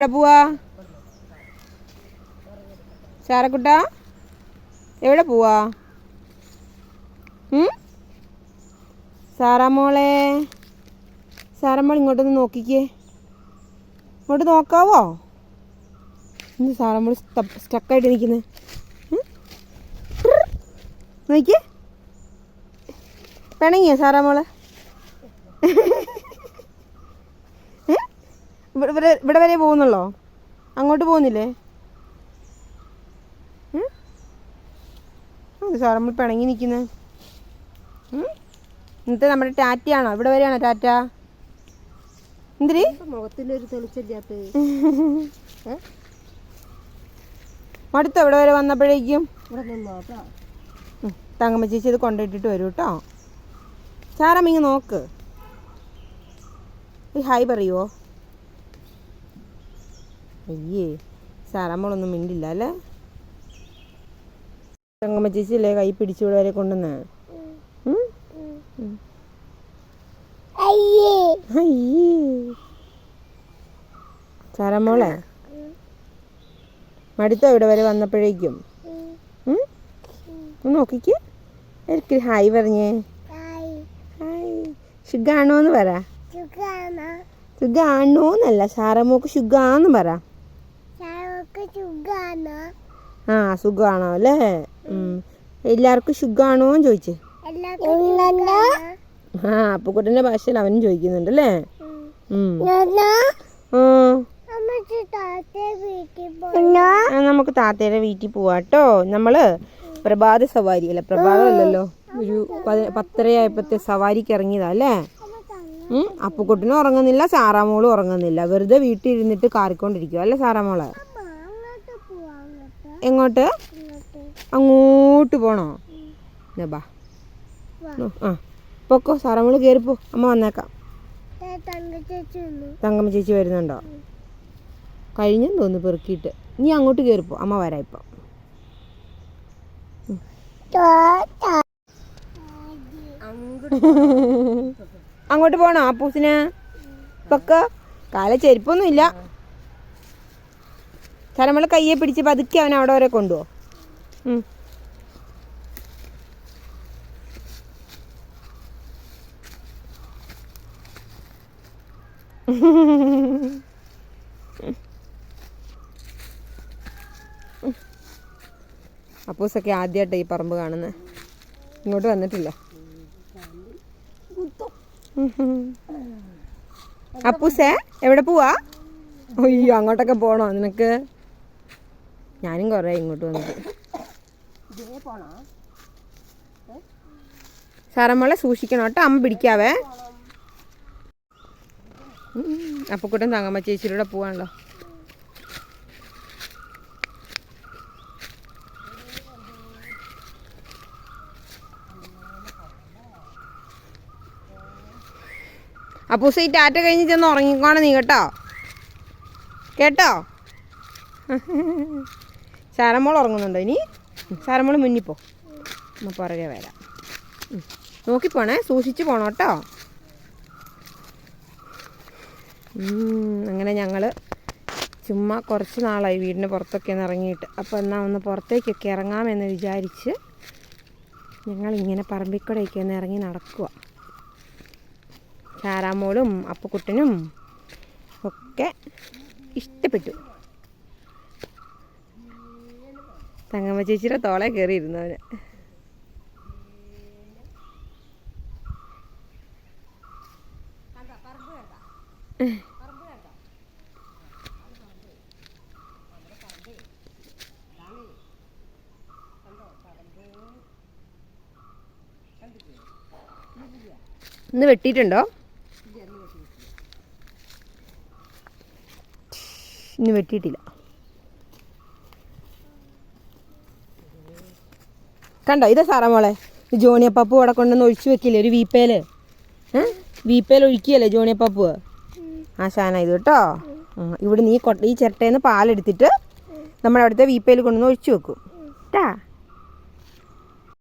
എവിടെ പോവാ? ചാരക്കുട്ട എവിടെ പോവാ? സാറാ സാറാമോളെ സാറമ്മോൾ ഇങ്ങോട്ടൊന്ന് നോക്കിക്കേ. ഇങ്ങോട്ട് നോക്കാവോ? എന്ത് സാറമ്മോൾ സ്റ്റക്കായിട്ട് നിൽക്കുന്നത് നോക്കിയേ. പിണങ്ങിയോ സാറാമോളെ? ഇവിടെ വരെ പോകുന്നുള്ളോ? അങ്ങോട്ട് പോകുന്നില്ലേ? സാറേ നമ്മൾ പിണങ്ങി നിൽക്കുന്നത് ഇന്നത്തെ നമ്മുടെ ടാറ്റയാണോ? ഇവിടെ വരെയാണോ ടാറ്റ? എന്തിരി? മുഖത്തിനൊരു തെളിച്ചില്ലാത്ത. മടുത്തോ? ഇവിടെ വരെ വന്നപ്പോഴേക്കും? തങ്ങമ്മ തങ്കമ്മ ചേച്ചി ഇത് കൊണ്ടിട്ടിട്ട് വരൂ കേട്ടോ സാറമ്മ ഇങ്ങ് നോക്ക്. ഈ ഹായ് പറയുവോ? അയ്യേ സാറമ്മളൊന്നും മിണ്ടില്ല അല്ലേ? തങ്കമ്മ ചേച്ചി അല്ലേ കൈ പിടിച്ചു ഇവിടെ വരെ കൊണ്ടുവന്ന് സാറമ്മോളെ മടുത്തോ ഇവിടെ വരെ വന്നപ്പോഴേക്കും? ഒന്ന് നോക്കിക്ക്. എനിക്ക് ഹായ് പറഞ്ഞേ. ഹായ്. സുഖാണോന്ന് പറ. സുഖാണോന്നല്ല സാറമ്മോക്ക് സുഖാന്ന് പറ. ആ സുഖാണോ അല്ലേ? എല്ലാവർക്കും സുഖാണോന്ന് ചോദിച്ചേ. ആ അപ്പുക്കുട്ടന്റെ ഭാഷയിൽ അവനും ചോദിക്കുന്നുണ്ട് അല്ലേ? നമുക്ക് താത്തയുടെ വീട്ടിൽ പോവാട്ടോ നമ്മൾ പ്രഭാത സവാരി അല്ല പ്രഭാതമല്ലല്ലോ ഒരു പതി- പത്തരയായപ്പോഴത്തെ സവാരിക്ക് ഇറങ്ങിയതാ അല്ലേ? ഉം, അപ്പുക്കുട്ടനും ഉറങ്ങുന്നില്ല സാറാമോളും ഉറങ്ങുന്നില്ല. വെറുതെ വീട്ടിൽ ഇരുന്നിട്ട് കാറിക്കൊണ്ടിരിക്കുക അല്ലേ സാറാമോൾ? എങ്ങോട്ട്? അങ്ങോട്ട് പോണോ? ബാ. ആ പൊക്കോ സാറാമോൾ കയറിപ്പോ അമ്മ വന്നേക്കാം. തങ്കമ്മ ചേച്ചി വരുന്നുണ്ടോ? കഴിഞ്ഞെന്ന് തോന്നുന്നു പെറുക്കിയിട്ട്. നീ അങ്ങോട്ട് കയറിപ്പോ അമ്മ വരാം ഇപ്പം. അങ്ങോട്ട് പോണോ അപ്പൂസിന് പൊക്ക കാല ചെരുപ്പൊന്നും ഇല്ല സാറേ നമ്മൾ കയ്യെ പിടിച്ച് പതുക്കി അവൻ അവിടെ വരെ കൊണ്ടുപോകും. അപ്പൂസൊക്കെ ആദ്യമായിട്ട് ഈ പറമ്പ് കാണുന്നത് ഇങ്ങോട്ട് വന്നിട്ടില്ല. അപ്പൂസേ എവിടെ പോവാ? അയ്യോ അങ്ങോട്ടൊക്കെ പോണോ നിനക്ക്? ഞാനും കുറേ ഇങ്ങോട്ട് വന്നത് സാറമ്മളെ സൂക്ഷിക്കണം കേട്ടോ അമ്മ പിടിക്കാവേ. അപ്പക്കൂട്ടം തങ്ങമ്മ ചേച്ചിയിലൂടെ പോവാണല്ലോ. അപ്പൂസ ഈ ടാറ്റ കഴിഞ്ഞ് ചെന്ന് ഉറങ്ങിക്കോണം നീ കേട്ടോ. കേട്ടോ? സാരമോൾ ഉറങ്ങുന്നുണ്ടോ ഇനി? സാരമോൾ മുന്നിപ്പോ. അമ്മ പുറകെ വരാം. നോക്കിപ്പോണേ സൂക്ഷിച്ച് പോണം കേട്ടോ. അങ്ങനെ ഞങ്ങൾ ചുമ്മാ കുറച്ച് നാളായി വീടിന് പുറത്തൊക്കെ ഒന്ന് ഇറങ്ങിയിട്ട്. അപ്പോൾ എന്നാൽ ഒന്ന് പുറത്തേക്കൊക്കെ ഇറങ്ങാമെന്ന് വിചാരിച്ച് ഞങ്ങളിങ്ങനെ പറമ്പിക്കൂടെയൊക്കെ ഒന്ന് ഇറങ്ങി നടക്കുക ചാരാമോളും അപ്പക്കുട്ടനും ഒക്കെ ഇഷ്ടപ്പെട്ടു. തങ്കമ്മ ചേച്ചിയുടെ തോളെ കയറിയിരുന്നു അവന്. ഇന്ന് വെട്ടിയിട്ടുണ്ടോ? ഇന്ന് വെട്ടിയിട്ടില്ല. കണ്ടോ? ഇതാ സാറാ മോളെ. ജോണിയപ്പാപ്പു അവിടെ കൊണ്ടുവന്ന് ഒഴിച്ചു വെക്കില്ലേ? ഒരു വീപ്പേൽ. വീപ്പേൽ ഒഴിക്കുകയല്ലേ ജോണിയപ്പാപ്പു ആ ശാന ഇത് കേട്ടോ. ഇവിടെ നീ കൊട്ട ഈ ചിരട്ടയിൽ നിന്ന് പാലെടുത്തിട്ട് നമ്മുടെ അവിടുത്തെ വീപ്പയിൽ കൊണ്ടുവന്ന് ഒഴിച്ചു വെക്കും. കേട്ടാ